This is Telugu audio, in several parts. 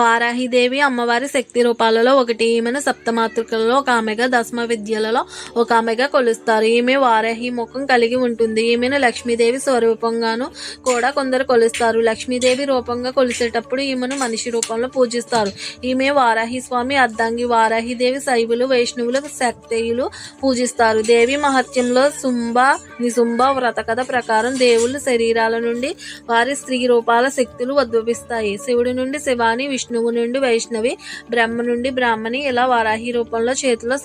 వారాహిదేవి అమ్మవారి శక్తి రూపాలలో ఒకటి. ఈమెను సప్తమాతృకలలో ఒక ఆమెగా దశమ విద్యలలో ఒక ఆమెగా కొలుస్తారు. ఈమె వారాహి ముఖం కలిగి ఉంటుంది. ఈమెను లక్ష్మీదేవి స్వరూపంగాను కూడా కొందరు కొలుస్తారు. లక్ష్మీదేవి రూపంగా కొలిసేటప్పుడు ఈమెను మనిషి రూపంలో పూజిస్తారు. ఈమె వారాహి స్వామి అర్ధాంగి వారాహిదేవి శైవులు వైష్ణవులు శక్తేయులు పూజిస్తారు. దేవి మహత్యంలో శుంభ నిశుంభ వ్రత కథ ప్రకారం దేవుళ్ళ శరీరాల నుండి వారి స్త్రీ రూపాల శక్తులు ఉద్భవిస్తాయి. శివుడి నుండి శివాని విష్ణువు నుండి వైష్ణవి బ్రహ్మ నుండి బ్రాహ్మణి ఇలా వారాహి రూపంలో చేతిలో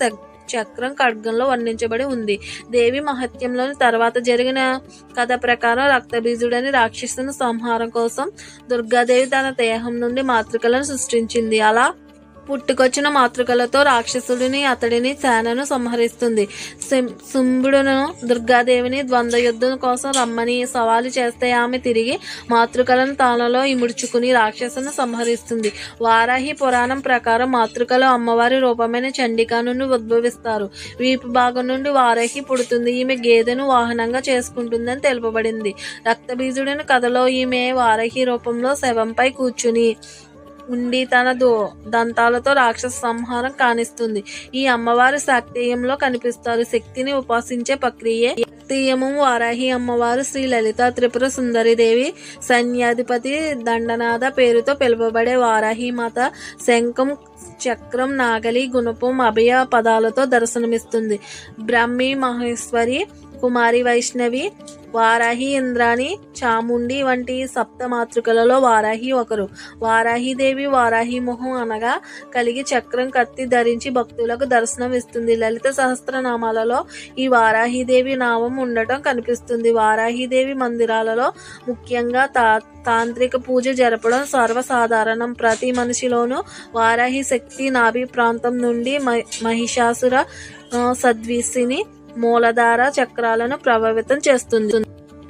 చక్రం ఖడ్గంలో వర్ణించబడి ఉంది. దేవి మహత్యంలోని తర్వాత జరిగిన కథ ప్రకారం రక్తబీజుడని రాక్షసుని సంహారం కోసం దుర్గాదేవి తన దేహం నుండి మాతృకలను సృష్టించింది. అలా పుట్టుకొచ్చిన మాతృకలతో రాక్షసుడిని అతడిని సేనను సంహరిస్తుంది. శుంభుడును దుర్గాదేవిని ద్వంద్వ యుద్ధం కోసం రమ్మని సవాలు చేస్తే ఆమె తిరిగి మాతృకలను తానలో ఇముడుచుకుని రాక్షసును సంహరిస్తుంది. వారాహి పురాణం ప్రకారం మాతృకలు అమ్మవారి రూపమైన చండిక నుండి ఉద్భవిస్తారు. వీపు భాగం నుండి వారాహి పుడుతుంది. ఈమె గేదెను వాహనంగా చేసుకుంటుందని తెలుపబడింది. రక్తబీజుడిని కథలో ఈమె వారాహి రూపంలో శవంపై కూర్చుని ఉండి తన దో దంతాలతో రాక్షస సంహారం కానిస్తుంది. ఈ అమ్మవారు శాక్తేయంలో కనిపిస్తారు. శక్తిని ఉపాసించే ప్రక్రియ శాక్తేయము. వారాహి అమ్మవారు శ్రీ లలిత త్రిపుర సుందరిదేవి సైన్యాధిపతి దండనాథ పేరుతో పిలువబడే వారాహి మాత శంఖం చక్రం నాగలి గుణపం అభయ పదాలతో దర్శనమిస్తుంది. బ్రహ్మి మహేశ్వరి కుమారి వైష్ణవి వారాహి ఇంద్రాణి చాముండి వంటి సప్త మాతృకలలో వారాహి ఒకరు. వారాహిదేవి వారాహి మొహం అనగా కలిగి చక్రం కత్తి ధరించి భక్తులకు దర్శనం ఇస్తుంది. లలిత సహస్రనామాలలో ఈ వారాహిదేవి నామం ఉండటం కనిపిస్తుంది. వారాహిదేవి మందిరాలలో ముఖ్యంగా తా తాంత్రిక పూజ జరపడం సర్వసాధారణం. ప్రతి మనిషిలోనూ వారాహి శక్తి నాభి ప్రాంతం నుండి మహిషాసుర సద్విసిని మూలధార చక్రాలను ప్రభావితం చేస్తుంది.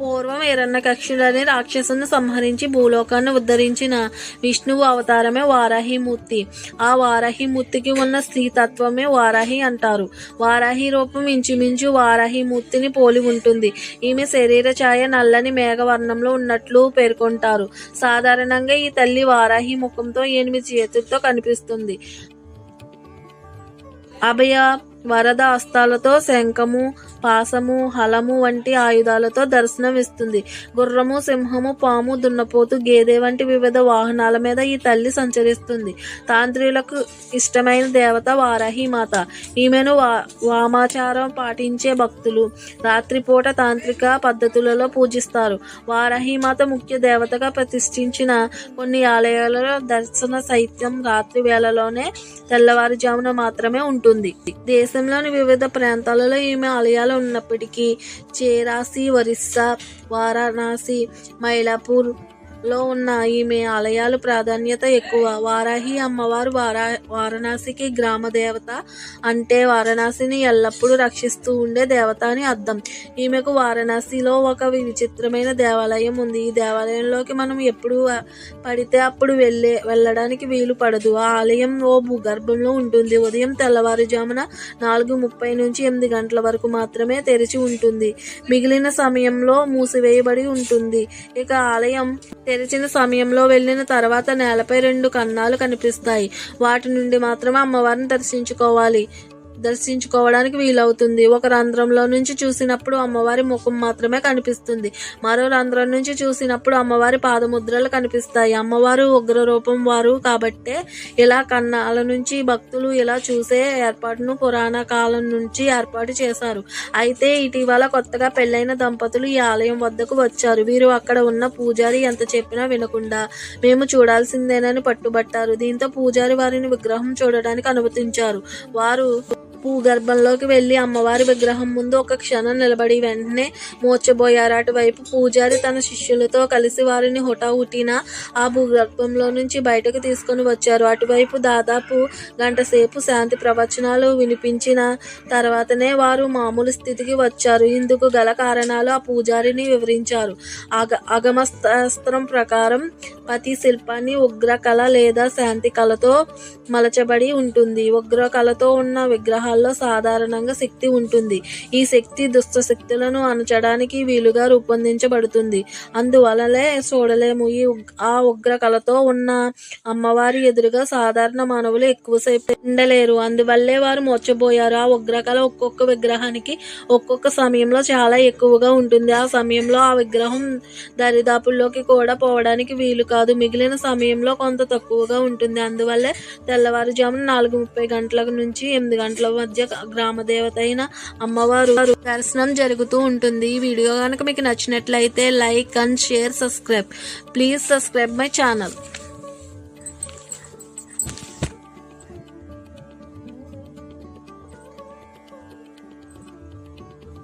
పూర్వం ఎరన్న కక్షుడని రాక్షసును సంహరించి భూలోకాన్ని ఉద్ధరించిన విష్ణువు అవతారమే వారాహిమూర్తి. ఆ వారాహిమూర్తికి ఉన్న స్త్రీతత్వమే వారాహి అంటారు. వారాహి రూపం ఇంచుమించు వారాహిమూర్తిని పోలి ఉంటుంది. ఈమె శరీర ఛాయ నల్లని మేఘవర్ణంలో ఉన్నట్లు పేర్కొంటారు. సాధారణంగా ఈ తల్లి వారాహి ముఖంతో ఎనిమిది చేతులతో కనిపిస్తుంది. అభయ వరద హస్తాలతో శంఖము పాసము హలము వంటి ఆయుధాలతో దర్శనమిస్తుంది. గుర్రము సింహము పాము దున్నపోతు గేదె వంటి వివిధ వాహనాల మీద ఈ తల్లి సంచరిస్తుంది. తాంత్రికులకు ఇష్టమైన దేవత వారాహి మాత. ఈమెను వా వామాచారం పాటించే భక్తులు. రాత్రిపూట తాంత్రిక పద్ధతులలో పూజిస్తారు. వారాహి మాత ముఖ్య దేవతగా ప్రతిష్ఠించిన కొన్ని ఆలయాలలో దర్శన సైత్యం రాత్రి వేళలోనే తెల్లవారుజామున మాత్రమే ఉంటుంది. దేశంలోని వివిధ ప్రాంతాలలో ఈమె ఆలయాలు ఉన్నప్పటికీ చేరాసి ఒరిస్సా వారణాసి మైలాపూర్ లో ఉన్న ఈమె ఆలయాలు ప్రాధాన్యత ఎక్కువ. వారాహి అమ్మవారు వారా వారణాసికి గ్రామ దేవత అంటే వారణాసిని ఎల్లప్పుడూ రక్షిస్తూ ఉండే దేవత అని అర్థం. ఈమెకు వారణాసిలో ఒక విచిత్రమైన దేవాలయం ఉంది. ఈ దేవాలయంలోకి మనం ఎప్పుడు పడితే అప్పుడు వెళ్ళే వెళ్ళడానికి వీలు పడదు. ఆ ఆలయం ఓ భూగర్భంలో ఉంటుంది. ఉదయం తెల్లవారుజామున నాలుగు ముప్పై నుంచి ఎనిమిది గంటల వరకు మాత్రమే తెరిచి ఉంటుంది. మిగిలిన సమయంలో మూసివేయబడి ఉంటుంది. ఇక ఆలయం తెరిచిన సమయంలో వెళ్ళిన తర్వాత నేలపై రెండు కన్నాలు కనిపిస్తాయి. వాటి నుండి మాత్రమే అమ్మవారిని దర్శించుకోవాలి. దర్శించుకోవడానికి వీలవుతుంది. ఒక రంధ్రంలో నుంచి చూసినప్పుడు అమ్మవారి ముఖం మాత్రమే కనిపిస్తుంది. మరో రంధ్రం నుంచి చూసినప్పుడు అమ్మవారి పాదముద్రలు కనిపిస్తాయి. అమ్మవారు ఉగ్ర రూపం వారు కాబట్టే ఇలా కన్నాల నుంచి భక్తులు ఇలా చూసే ఏర్పాటును పురాణ కాలం నుంచి ఏర్పాటు చేశారు. అయితే ఇటీవల కొత్తగా పెళ్ళైన దంపతులు ఈ ఆలయం వద్దకు వచ్చారు. వీరు అక్కడ ఉన్న పూజారి ఎంత చెప్పినా వినకుండా మేము చూడాల్సిందేనని పట్టుబట్టారు. దీంతో పూజారి వారిని విగ్రహం చూడడానికి అనుమతించారు. వారు భూగర్భంలోకి వెళ్ళి అమ్మవారి విగ్రహం ముందు ఒక క్షణం నిలబడి వెంటనే మూర్చబోయారు అటువైపు పూజారి తన శిష్యులతో కలిసి వారిని హుటాహుటిన ఆ భూగర్భంలో నుంచి బయటకు తీసుకొని వచ్చారు. అటువైపు దాదాపు గంట సేపు శాంతి ప్రవచనాలు వినిపించిన తర్వాతనే వారు మామూలు స్థితికి వచ్చారు. ఇందుకు గల కారణాలు ఆ పూజారిని వివరించారు. అగ అగమశాస్త్రం ప్రకారం ప్రతి శిల్పాన్ని ఉగ్రకళ లేదా శాంతి కళతో మలచబడి ఉంటుంది. ఉగ్రకళతో ఉన్న విగ్రహ విగ్రహాల్లో సాధారణంగా శక్తి ఉంటుంది. ఈ శక్తి దుష్ట శక్తులను అణచడానికి వీలుగా రూపొందించబడుతుంది. అందువలనే చూడలేము. ఈ ఆ ఉగ్ర కళతో ఉన్న అమ్మవారి ఎదురుగా సాధారణ మానవులు ఎక్కువసేపు ఉండలేరు. అందువల్లే వారు మోర్చబోయారు ఆ ఉగ్రకళ ఒక్కొక్క విగ్రహానికి ఒక్కొక్క సమయంలో చాలా ఎక్కువగా ఉంటుంది. ఆ సమయంలో ఆ విగ్రహం దరిదాపుల్లోకి కూడా పోవడానికి వీలు కాదు. మిగిలిన సమయంలో కొంత తక్కువగా ఉంటుంది. అందువల్లే తెల్లవారుజామున నాలుగు ముప్పై గంటల నుంచి ఎనిమిది గంటల మధ్య గ్రామ దేవత అయిన అమ్మవారు దర్శనం జరుగుతూ ఉంటుంది. ఈ వీడియో కనుక మీకు నచ్చినట్లయితే like and share subscribe. Please subscribe my channel.